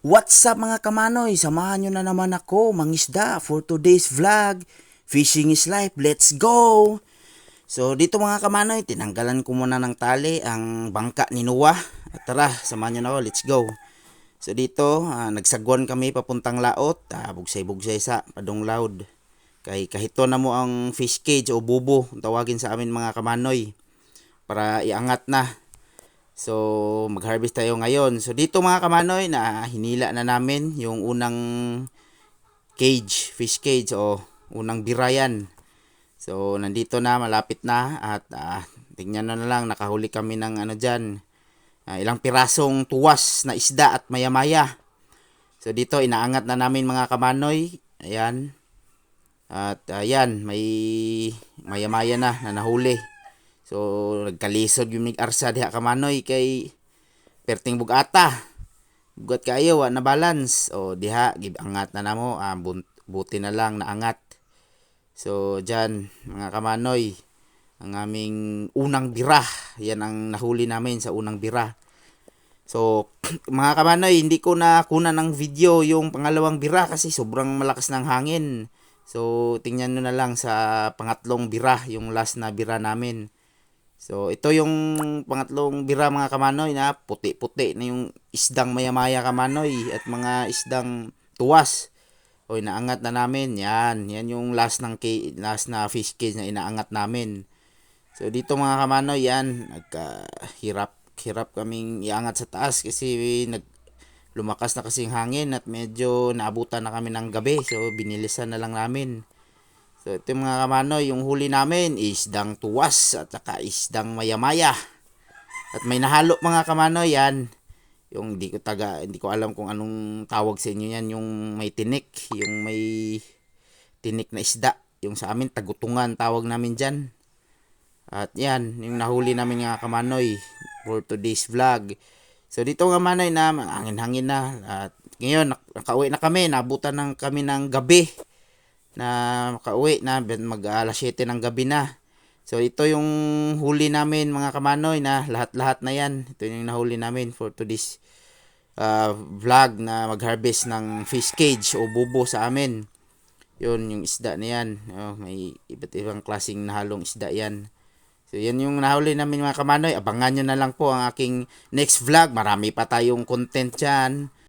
What's up mga kamanoy? Samahan nyo na naman ako, mangisda, for today's vlog. Fishing is life, let's go! So dito mga kamanoy, tinanggalan ko muna ng tali ang bangka ni Noah. At tara, samahan nyo na ako, let's go! So dito, ah, nagsagwan kami papuntang laot, ah, bugsay-bugsay sa padong loud. Kay kahito na mo ang fish cage o bubo, tawagin sa amin mga kamanoy, para iangat na. So, mag-harvest tayo ngayon. So, dito mga kamanoy, na hinila na namin yung unang cage, fish cage o unang birayan. So, nandito na, malapit na at ah, tingnan nyo na lang, nakahuli kami ng ano dyan, ah, ilang pirasong tuwas na isda at maya-maya. So, dito, inaangat na namin mga kamanoy. Ayan. At ayan, may maya-maya na na nahuli. So, nagkalisod yung nag-arsa diha kamanoy kay perting bugata. Bugat kayo, wa na balance. O diha, gibangat na namo. Ah, buti na lang naangat. So, dyan, mga kamanoy, ang aming unang bira. Yan ang nahuli namin sa unang bira. So, mga kamanoy, hindi ko na kunan ng video yung pangalawang bira kasi sobrang malakas ng hangin. So, tingnan nyo na lang sa pangatlong bira, yung last na bira namin. So, ito yung pangatlong bira mga kamanoy na puti-puti na yung isdang maya-maya kamanoy at mga isdang tuwas. O, inaangat na namin. Yan. Yan yung last ng ca- last na fish cage na inaangat namin. So, dito mga kamanoy, yan. Nagkahirap hirap kaming iangat sa taas kasi nag lumakas na kasing hangin at medyo naabutan na kami ng gabi. So, binilisan na lang namin. So ito mga kamanoy, yung huli namin isdang tuwas at saka isdang maya-maya. At may nahalo mga kamanoy yan. Yung hindi ko taga, hindi ko alam kung anong tawag sa inyo yan, yung may tinik, yung may tinik na isda. Yung sa amin tagutungan tawag namin diyan. At yan, yung nahuli namin mga kamanoy for today's vlog. So dito nga manoy na hangin-hangin na at ngayon nak- nakauwi na kami, nabutan ng kami ng gabi na makauwi na mag alas 7 ng gabi na. So ito yung huli namin mga kamanoy na lahat-lahat na yan. Ito yung nahuli namin for today's uh, vlog na mag-harvest ng fish cage o bubo sa amin. Yun yung isda na yan. Oh, may iba't ibang klaseng nahalong isda yan. So yan yung nahuli namin mga kamanoy. Abangan nyo na lang po ang aking next vlog. Marami pa tayong content dyan.